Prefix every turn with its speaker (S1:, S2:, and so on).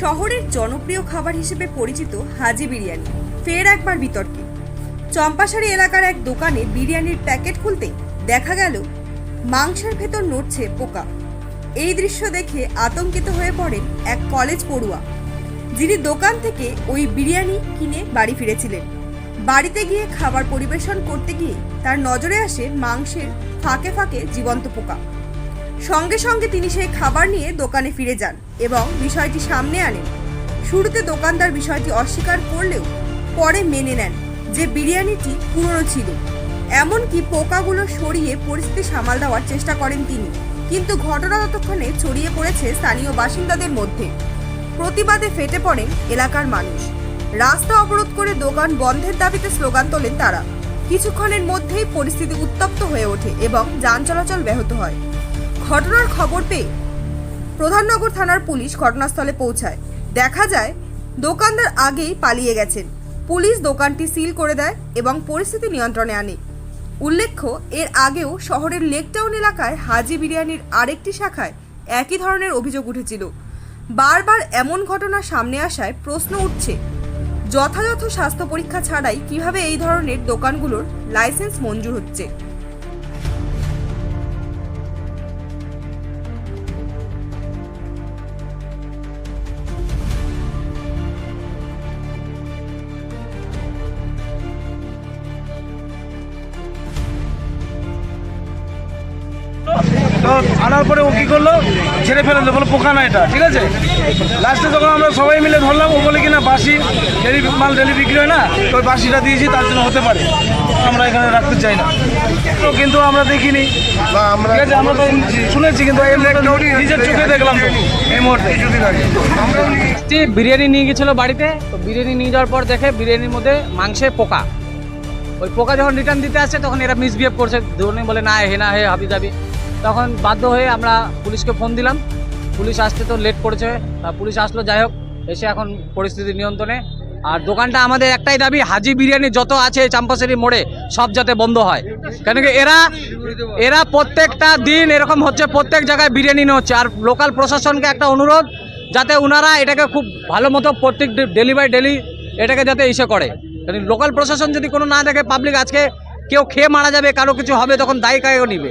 S1: শহরের জনপ্রিয় খাবার হিসেবে পরিচিত হাজি বিরিয়ানি। ফের একবার বিতর্কে। চম্পাশাড়ি এলাকার এক দোকানে বিরিয়ানির প্যাকেট খুলতে দেখা গেল, মাংসের ভেতর নড়ছে পোকা। এই দৃশ্য দেখে আতঙ্কিত হয়ে পড়েন এক কলেজ পড়ুয়া, যিনি দোকান থেকে ওই বিরিয়ানি কিনে বাড়ি ফিরেছিলেন। বাড়িতে গিয়ে খাবার পরিবেশন করতে গিয়ে তার নজরে আসে মাংসের ফাঁকে ফাঁকে জীবন্ত পোকা। সঙ্গে সঙ্গে তিনি সেই খাবার নিয়ে দোকানে ফিরে যান এবং বিষয়টি সামনে আনেন। শুরুতে দোকানদার বিষয়টি অস্বীকার করলেও পরে মেনে নেন যে বিরিয়ানিটি পুরনো ছিল। এমনকি পোকাগুলো সরিয়ে পরিস্থিতি সামাল দেওয়ার চেষ্টা করেন তিনি। কিন্তু ঘটনা ততক্ষণে ছড়িয়ে পড়েছে স্থানীয় বাসিন্দাদের মধ্যে। প্রতিবাদে ফেটে পড়েন এলাকার মানুষ। রাস্তা অবরোধ করে দোকান বন্ধের দাবিতে স্লোগান তোলেন তারা। কিছুক্ষণের মধ্যেই পরিস্থিতি উত্তপ্ত হয়ে ওঠে এবং যান চলাচল ব্যাহত হয়। ঘটনার খবর পেয়ে প্রধাননগর থানার পুলিশ ঘটনাস্থলে পৌঁছায়। দেখা যায়, দোকানদার আগেই পালিয়ে গেছেন। পুলিশ দোকানটি সিল করে দেয় এবং পরিস্থিতি নিয়ন্ত্রণে আনে। উল্লেখ্য, এর আগেও শহরের লেকটাউন এলাকায় হাজি বিরিয়ানির আরেকটি শাখায় একই ধরনের অভিযোগ উঠেছিল। বারবার এমন ঘটনা সামনে আসায় প্রশ্ন উঠছে, যথাযথ স্বাস্থ্য পরীক্ষা ছাড়াই কীভাবে এই ধরনের দোকানগুলোর লাইসেন্স মঞ্জুর হচ্ছে?
S2: তো আনার পরে ও কি করল? ছেড়ে ফেলে দিলো বলে পোকা না এটা ঠিক আছে? লাস্টে যখন আমরা সবাই মিলে ধরলাম ও বলে কিনা বাসি ডেলি মাল ডেলি বিক্রি হয় না ওই বাসিটা দিয়েছি তার জন্য হতে পারে। আমরা এখানে রাখতে চাই না। তো কিন্তু আমরা দেখিনি। ঠিক আছে আমরা তো শুনেছি কিন্তু নিজের চোখে দেখলাম তো এই মুহূর্তে।
S3: বিরিয়ানি নিয়ে গেছিল বাড়িতে তো বিরিয়ানি নিয়ে যাওয়ার পর দেখে বিরিয়ানির মধ্যে মাংসে পোকা। ওই পোকা যখন রিটার্ন দিতে আসছে তখন এরা মিসবিহেভ করছে। ধরুন বলে না হে না হে হাবি যাবি তখন বাধ্য হয়ে আমরা পুলিশকে ফোন দিলাম। পুলিশ আসতে তো লেট করেছে। পুলিশ আসলো, যাই হোক, এসে এখন পরিস্থিতি নিয়ন্ত্রণে। আর দোকানটা আমাদের একটাই দাবি, হাজি বিরিয়ানি যত আছে চাম্পাশারি মোড়ে, সব যাতে বন্ধ হয়। কেন কি এরা এরা প্রত্যেকটা দিন এরকম হচ্ছে, প্রত্যেক জায়গায় বিরিয়ানি হচ্ছে। আর লোকাল প্রশাসনকে একটা অনুরোধ, যাতে ওনারা এটাকে খুব ভালো মতো প্রত্যেক ডেলি বাই ডেলি এটাকে যাতে ইসে করে। কারণ লোকাল প্রশাসন যদি কোনো না দেখে পাবলিক আজকে কেউ খেয়ে মারা যাবে, কারও কিছু হবে, তখন দায়ী কায়ও নিবে?